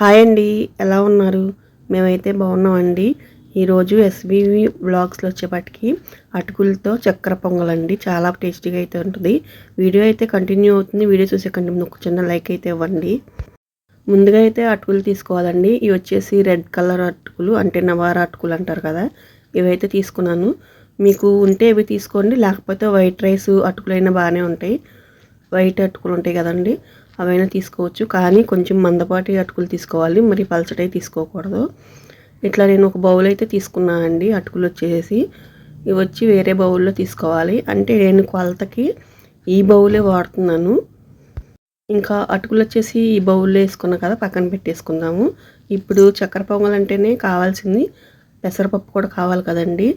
Hi అండి ఎలా ఉన్నారు? మేమైతే బాగున్నామండి. ఈరోజు ఎస్బీవి బ్లాగ్స్లో వచ్చేపటికి అటుకులతో చక్కెర పొంగలండి. చాలా టేస్టీగా అయితే ఉంటుంది. వీడియో అయితే కంటిన్యూ అవుతుంది. వీడియో చూసే కంటే ఒక చిన్న లైక్ అయితే ఇవ్వండి. ముందుగా అయితే అటుకులు తీసుకోవాలండి. ఇవి వచ్చేసి రెడ్ కలర్ అటుకులు అంటే నవార అటుకులు అంటారు కదా. ఇవైతే తీసుకున్నాను. మీకు ఉంటే ఇవి తీసుకోండి. లేకపోతే వైట్ రైస్ అటుకులైనా బాగానే ఉంటాయి. వైట్ అటుకులు ఉంటాయి కదండి. అవైనా తీసుకోవచ్చు. కానీ కొంచెం మందపాటి అటుకులు తీసుకోవాలి. మరి పలసటై తీసుకోకూడదు. ఇట్లా నేను ఒక బౌల్ అయితే తీసుకున్నానండి అటుకులు వచ్చేసి ఇవి వచ్చి వేరే బౌల్లో తీసుకోవాలి. అంటే నేను కొలతకి ఈ బౌలే వాడుతున్నాను. ఇంకా అటుకులు వచ్చేసి ఈ బౌల్లో వేసుకున్నా కదా పక్కన పెట్టేసుకుందాము. ఇప్పుడు చక్కెర పొంగల్ అంటేనే కావాల్సింది పెసరపప్పు కూడా కావాలి కదండి.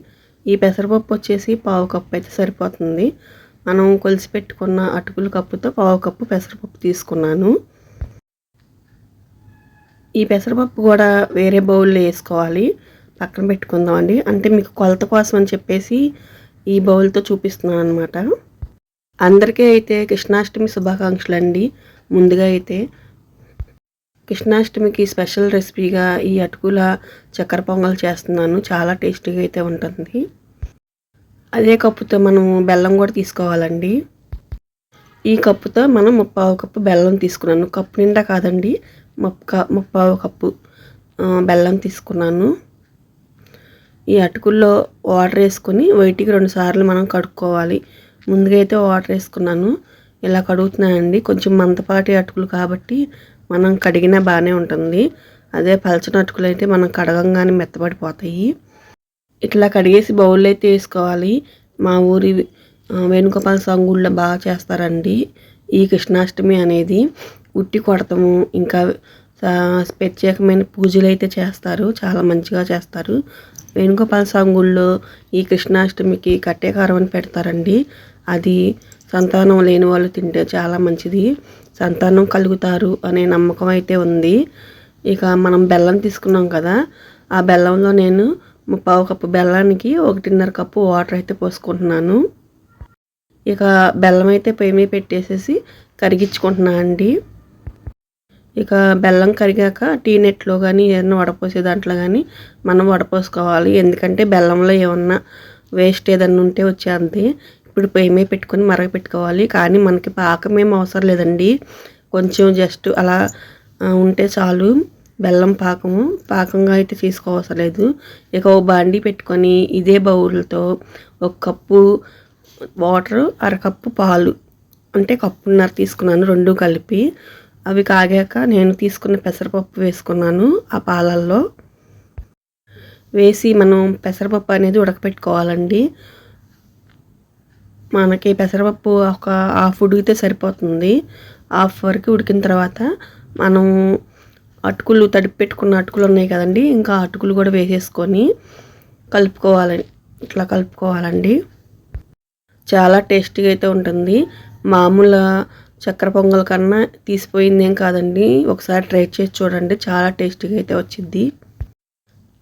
ఈ పెసరపప్పు వచ్చేసి పావు కప్పు అయితే సరిపోతుంది. మనం కొలిసి పెట్టుకున్న అటుకుల కప్పుతో పావు కప్పు పెసరపప్పు తీసుకున్నాను. ఈ పెసరపప్పు కూడా వేరే బౌల్లో వేసుకోవాలి. పక్కన పెట్టుకుందామండి. అంటే మీకు కొలత కోసం అని చెప్పేసి ఈ బౌల్తో చూపిస్తున్నాను అనమాట అందరికీ అయితే కృష్ణాష్టమి శుభాకాంక్షలు అండి ముందుగా అయితే కృష్ణాష్టమికి స్పెషల్ రెసిపీగా ఈ అటుకుల చక్కెర పొంగల్ చేస్తున్నాను. చాలా టేస్టీగా అయితే ఉంటుంది. అదే కప్పుతో మనం బెల్లం కూడా తీసుకోవాలండి. ఈ కప్పుతో మనం ముప్పావు కప్పు బెల్లం తీసుకున్నాను. కప్పు నిండా కాదండి ముప్ప ముప్పావు కప్పు బెల్లం తీసుకున్నాను. ఈ అటుకుల్లో వాటర్ వేసుకొని వైటికి రెండు సార్లు మనం కడుక్కోవాలి. ముందుగా అయితే వాటర్ వేసుకున్నాను. ఇలా కడుగుతున్నానండి కొంచెం మంతపాటి అటుకులు కాబట్టి మనం కడిగినా బాగానే ఉంటుంది. అదే పలచని అటుకులు అయితే మనం కడగంగానే మెత్తబడిపోతాయి. ఇట్లా కడిగేసి బౌల్లో అయితే వేసుకోవాలి. మా ఊరి వేణుగోపాల సంగుళ్ళో బాగా చేస్తారండి. ఈ కృష్ణాష్టమి అనేది ఉట్టి కొడతాము ఇంకా ప్రత్యేకమైన పూజలు అయితే చేస్తారు. చాలా మంచిగా చేస్తారు. వేణుగోపాల సంగుళ్ళో ఈ కృష్ణాష్టమికి కట్టేకారం అని పెడతారండి. అది సంతానం లేని వాళ్ళు తింటే చాలా మంచిది. సంతానం కలుగుతారు అనే నమ్మకం అయితే ఉంది. ఇక మనం బెల్లం తీసుకున్నాం కదా ఆ బెల్లంలో నేను పావు కప్పు బెల్లానికి ఒకటిన్నర కప్పు వాటర్ అయితే పోసుకుంటున్నాను. ఇక బెల్లం అయితే పొయ్యి మీద పెట్టేసేసి కరిగించుకుంటున్నా అండి. ఇక బెల్లం కరిగాక టీ నెట్లో కానీ ఏదైనా వడపోసే దాంట్లో కానీ మనం వడపోసుకోవాలి. ఎందుకంటే బెల్లంలో ఏమన్నా వేస్ట్ ఏదన్నా ఉంటే వచ్చేది ఇప్పుడు పొయ్యి మీద పెట్టుకొని మరగ పెట్టుకోవాలి కానీ మనకి పాకం ఏం అవసరం లేదండి. కొంచెం జస్ట్ అలా ఉంటే చాలు. బెల్లం పాకము. పాకంగా అయితే తీసుకోవసలేదు. ఇక ఓ బాండి పెట్టుకొని ఇదే బౌల్తో ఒక కప్పు వాటర్ అరకప్పు పాలు అంటే కప్పున్నర తీసుకున్నాను రెండు కలిపి. అవి కాగాక నేను తీసుకున్న పెసరపప్పు వేసుకున్నాను ఆ పాలల్లో. వేసి మనం పెసరపప్పు అనేది ఉడకపెట్టుకోవాలండి. మనకి పెసరపప్పు ఒక హాఫ్ ఉడికితే సరిపోతుంది. హాఫ్ వరకు ఉడికిన తర్వాత మనం అటుకులు తడిపి పెట్టుకున్న అటుకులు ఉన్నాయి కదండి ఇంకా అటుకులు కూడా వేసేసుకొని కలుపుకోవాలి ఇట్లా కలుపుకోవాలండి. చాలా టేస్టీగా అయితే ఉంటుంది. మామూలు చక్కెర పొంగల్ కన్నా తీసిపోయింది ఏం కాదండి. ఒకసారి ట్రై చేసి చూడండి చాలా టేస్టీగా అయితే వచ్చింది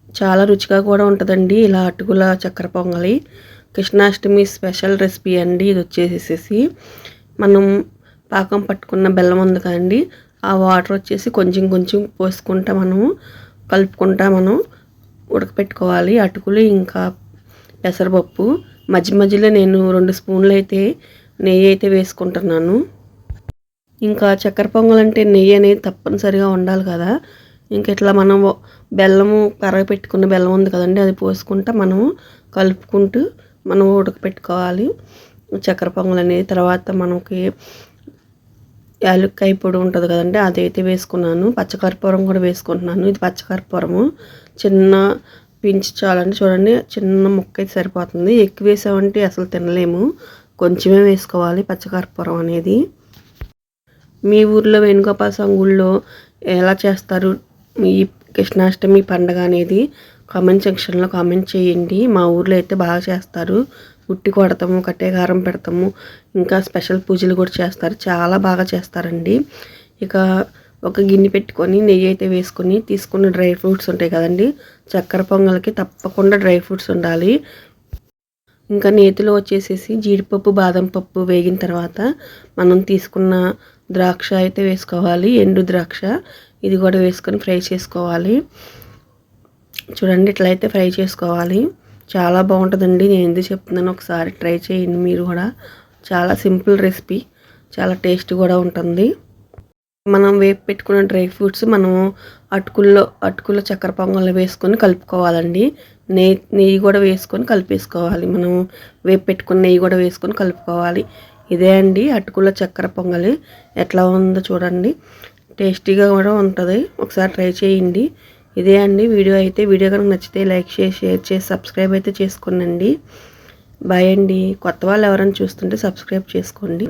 చాలా రుచిగా కూడా ఉంటుందండి ఇలా అటుకుల చక్కెర పొంగలి. కృష్ణాష్టమి స్పెషల్ రెసిపీ అండి ఇది వచ్చేసేసి మనం పాకం పట్టుకున్న బెల్లం ఉంది కదండి ఆ వాటర్ వచ్చేసి కొంచెం కొంచెం పోసుకుంటా మనము కలుపుకుంటా మనం ఉడకపెట్టుకోవాలి. అటుకులు ఇంకా పెసరపప్పు. మధ్య మధ్యలో నేను రెండు స్పూన్లు అయితే నెయ్యి అయితే వేసుకుంటున్నాను. ఇంకా చక్కెర పొంగల్ అంటే నెయ్యి అనేది తప్పనిసరిగా ఉండాలి కదా. ఇంకా ఇట్లా మనం బెల్లము కరగ పెట్టుకున్న బెల్లం ఉంది కదండి అది పోసుకుంటా మనము కలుపుకుంటూ మనం ఉడకపెట్టుకోవాలి. చక్కెర పొంగల్ అనేది తర్వాత మనకి యాలక్కాయ పొడి ఉంటుంది కదండి అదైతే వేసుకున్నాను. పచ్చకర్పూరం కూడా వేసుకుంటున్నాను. ఇది పచ్చకర్పూరము. చిన్న పించి చాలండి. చూడండి చిన్న ముక్క అయితే సరిపోతుంది. ఎక్కువ వేసామంటే అసలు తినలేము. కొంచెమే వేసుకోవాలి పచ్చకర్పూరం అనేది. మీ ఊర్లో వేణుగోపాల సంగుళ్ళో ఎలా చేస్తారు? ఈ కృష్ణాష్టమి పండగ అనేది కామెంట్ సెక్షన్లో కామెంట్ చేయండి. మా ఊర్లో అయితే బాగా చేస్తారు. ఉట్టి కొడతాము కట్టేకారం పెడతాము ఇంకా స్పెషల్ పూజలు కూడా చేస్తారు. చాలా బాగా చేస్తారండి. ఇక ఒక గిన్నె పెట్టుకొని నెయ్యి అయితే వేసుకొని తీసుకున్న డ్రై ఫ్రూట్స్ ఉంటాయి కదండి. చక్కెర పొంగల్కి తప్పకుండా డ్రై ఫ్రూట్స్ ఉండాలి. ఇంకా నేతిలో వచ్చేసేసి జీడిపప్పు బాదం పప్పు వేగిన తర్వాత మనం తీసుకున్న ద్రాక్ష అయితే వేసుకోవాలి. ఎండు ద్రాక్ష ఇది కూడా వేసుకొని ఫ్రై చేసుకోవాలి. చూడండి ఇట్లయితే ఫ్రై చేసుకోవాలి. చాలా బాగుంటుందండి. నేను ఎందుకు చెప్తున్నాను ఒకసారి ట్రై చేయండి మీరు కూడా. చాలా సింపుల్ రెసిపీ. చాలా టేస్ట్ కూడా ఉంటుంది. మనం వేపు పెట్టుకున్న డ్రై ఫ్రూట్స్ మనం అటుకుల్లో అటుకుల్లో చక్కెర పొంగల్లో వేసుకొని కలుపుకోవాలండి. నెయ్యి నెయ్యి కూడా వేసుకొని కలిపేసుకోవాలి. మనం వేపు పెట్టుకున్న నెయ్యి కూడా వేసుకొని కలుపుకోవాలి. ఇదే అండి అటుకుల్లో చక్కెర పొంగలి. ఎట్లా ఉందో చూడండి. టేస్టీగా కూడా ఉంటుంది. ఒకసారి ట్రై చేయండి. ఇదే అండి వీడియో అయితే. వీడియో కనుక నచ్చితే లైక్ చేసి షేర్ చేసి సబ్స్క్రైబ్ అయితే చేసుకోనండి. బాయ్ అండి. కొత్త వాళ్ళు ఎవరైనా చూస్తుంటే సబ్స్క్రైబ్ చేసుకోండి.